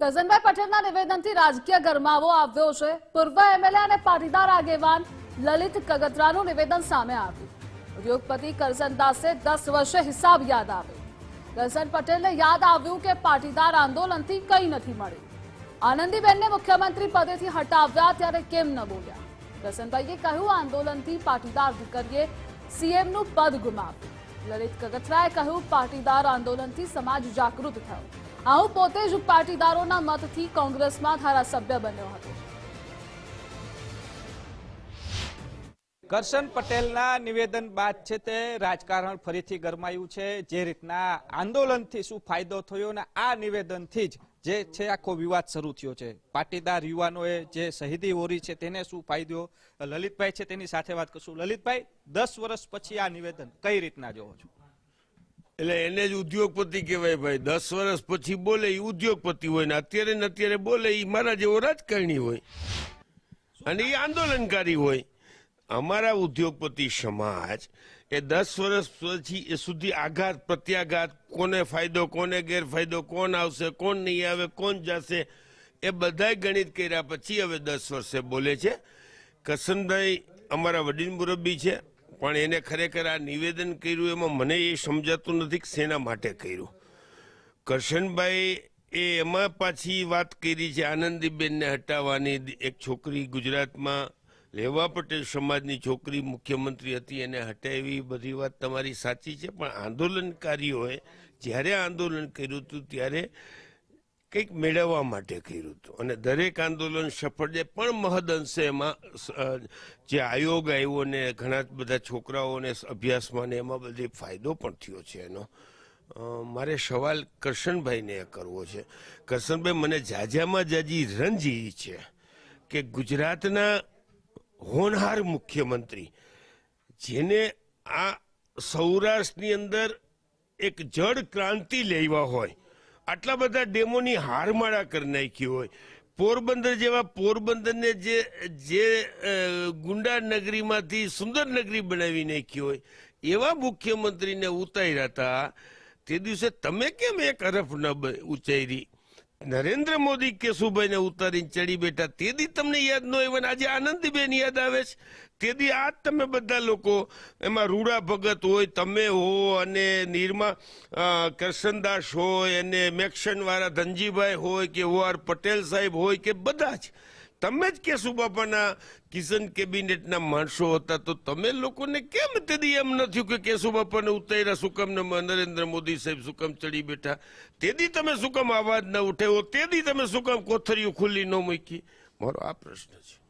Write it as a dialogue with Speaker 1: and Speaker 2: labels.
Speaker 1: કરજનભાઈ પટેલના નિવેદનથી રાજકીય ગરમાવો આવ્યો છે. પૂર્વ એમએલએ અને પાટીદાર આગેવાન લલિત કગતરાનું નિવેદન સામે આવ્યું. ઉદ્યોગપતિ કરજનદાસે દસ વર્ષે હિસાબ યાદ આવ્યો કરજન પટેલને યાદ આવ્યું કે પાટીદાર આંદોલનથી કંઈ નથી મળ્યું. આનંદીબેનને મુખ્યમંત્રી પદેથી હટાવ્યા ત્યારે કેમ ન બોલ્યા? કરજનભાઈએ કહ્યું, આંદોલનથી પાટીદાર દીકરીએ સીએમનું પદ ગુમાવ્યું. લલિત કગથરાએ કહ્યું, પાટીદાર આંદોલનથી સમાજ જાગૃત થયો. આ હું પોતે જ પાટીદારોના મતથી કોંગ્રેસમાં ધારાસભ્ય બન્યો હતો.
Speaker 2: કરશન પટેલના નિવેદન બાદ છે તે રાજકારણ ફરીથી ગરમાયું છે. જે રીતના આંદોલનથી શું ફાયદો થયો અને આ નિવેદનથી જ જે છે આખો વિવાદ શરૂ થયો છે. પાટીદાર યુવાનોએ જે શહીદી ઓરી છે તેને શું ફાયદો? લલિતભાઈ છે તેની સાથે વાત કરશું. લલિતભાઈ, દસ વર્ષ પછી આ નિવેદન કઈ રીતના જોવો છો?
Speaker 3: એટલે એને જ ઉદ્યોગપતિ કહેવાય ભાઈ. દસ વર્ષ પછી બોલે એ ઉદ્યોગપતિ હોય ને અત્યારે ને અત્યારે બોલે એ મારા જેવો રાજકારણી હોય. અને એ આંદોલનકારી હોય. અમારા ઉદ્યોગપતિ સમાજ એ દસ વર્ષ પછી એ સુધી આઘાત, પ્રત્યાઘાત, કોને ફાયદો, કોને ગેરફાયદો, કોણ આવશે, કોણ નહીં આવે, કોણ જશે, એ બધાય ગણિત કર્યા પછી હવે દસ વર્ષે બોલે છે. કસનભાઈ અમારા વડીલ મુરબ્બી છે. પણ એને ખરેખર આ નિવેદન કર્યું એમાં મને એ સમજાતું નથી કે શેના માટે કર્યું. કરશનભાઈ એ એમાં પાછી વાત કરી છે, આનંદીબેનને હટાવવાની. એક છોકરી ગુજરાતમાં, લેવા પટેલ સમાજની છોકરી, મુખ્યમંત્રી હતી, એને હટાવી બધી વાત તમારી સાચી છે, પણ આંદોલનકારીઓએ જ્યારે આંદોલન કર્યું હતું ત્યારે કંઈક મેળવવા માટે કર્યું હતું. અને દરેક આંદોલન સફળ જાય, પણ મહદઅંશે એમાં જે આયોગ આવ્યો ને ઘણા બધા છોકરાઓને અભ્યાસમાં ને એમાં બધી ફાયદો પણ થયો છે એનો. મારે સવાલ કરશનભાઈને કરવો છે. કરશનભાઈ, મને જાજામાં જાજી રંજી છે કે ગુજરાતના હોનહાર મુખ્યમંત્રી, જેને આ સૌરાષ્ટ્રની અંદર એક જળ ક્રાંતિ લેવા હોય આટલા બધા ડેમોની હારમાળા કરી નાખી હોય. પોરબંદર જેવા પોરબંદરને જે જે ગુંડા નગરીમાંથી સુંદર નગરી બનાવી નાખી હોય, એવા મુખ્યમંત્રીને ઉતાર્યા હતા. તે દિવસે તમે કેમ એક અરફ ન ઉચ્ચારી નરેન્દ્ર મોદી કેશુભાઈને ઉતારીને ચડી બેઠા, તે દી તમને યાદ ન આવ્યું આજે આનંદીબેન યાદ આવે છે. તે દી આજ તમે બધા લોકો, એમાં રૂડા ભગત હોય, તમે હો અને નિર્મા કરશનદાસ હોય, અને મેક્શનવાળા ધનજીભાઈ હોય, કે ઓ આર પટેલ સાહેબ હોય, કે બધા જ. તમે જ કેશુ બાપાના, કિશન કેબિનેટના માણસો હતા તો તમે લોકોને કેમ તેથી એમ ન થયું કે કેશુ બાપાને ઉતાર્યા શું કામ ને નરેન્દ્ર મોદી સાહેબ શું કામ ચડી બેઠા? તેથી તમે શું આવાજ ન ઉઠાવ્યો, તેથી તમે શું કામ કોથરીઓ ખુલ્લી ન મૂકી? મારો આ પ્રશ્ન છે.